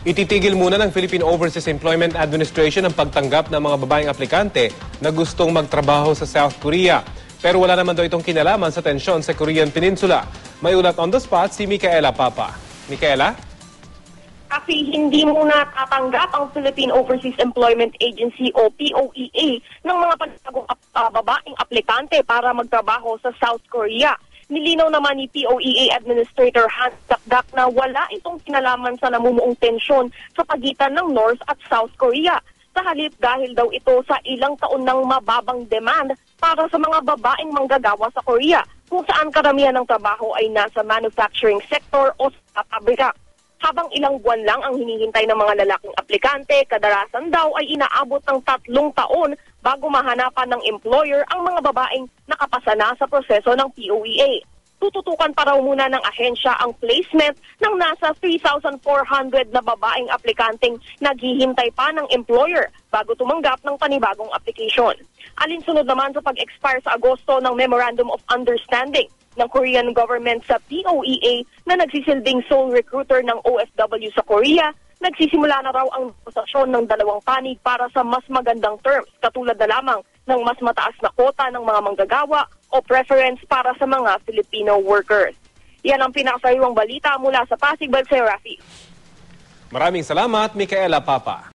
Ititigil muna ng Philippine Overseas Employment Administration ang pagtanggap ng mga babaeng aplikante na gustong magtrabaho sa South Korea. Pero wala naman daw itong kinalaman sa tensyon sa Korean Peninsula. May ulat on the spot si Micaela Papa. Micaela? Kasi hindi muna tatanggap ang Philippine Overseas Employment Agency o POEA ng mga panagong uh, babaeng aplikante para magtrabaho sa South Korea. Nilinaw naman ni POEA Administrator Hans Dakdak na wala itong kinalaman sa namumuong tensyon sa pagitan ng North at South Korea. Sa halip dahil daw ito sa ilang taon ng mababang demand para sa mga babaeng manggagawa sa Korea kung saan karamihan ng trabaho ay nasa manufacturing sector o sa pabrika. Habang ilang buwan lang ang hinihintay ng mga lalaking aplikante, kadalasan daw ay inaabot ng tatlong taon bago mahanapan ng employer ang mga babaeng nakapasa na sa proseso ng POEA. Tututukan pa raw muna ng ahensya ang placement ng nasa 3,400 na babaeng aplikanteng naghihintay pa ng employer bago tumanggap ng panibagong application. Alinsunod naman sa pag-expire sa Agosto ng Memorandum of Understanding ng Korean government sa POEA na nagsisilbing sole recruiter ng OFW sa Korea nagsisimula na raw ang negosasyon ng dalawang panig para sa mas magandang terms, katulad na lamang ng mas mataas na kota ng mga manggagawa o preference para sa mga Filipino workers. Yan ang pinakasariwang balita mula sa Pasig Balsay, Rafi. Maraming salamat, Micaela Papa.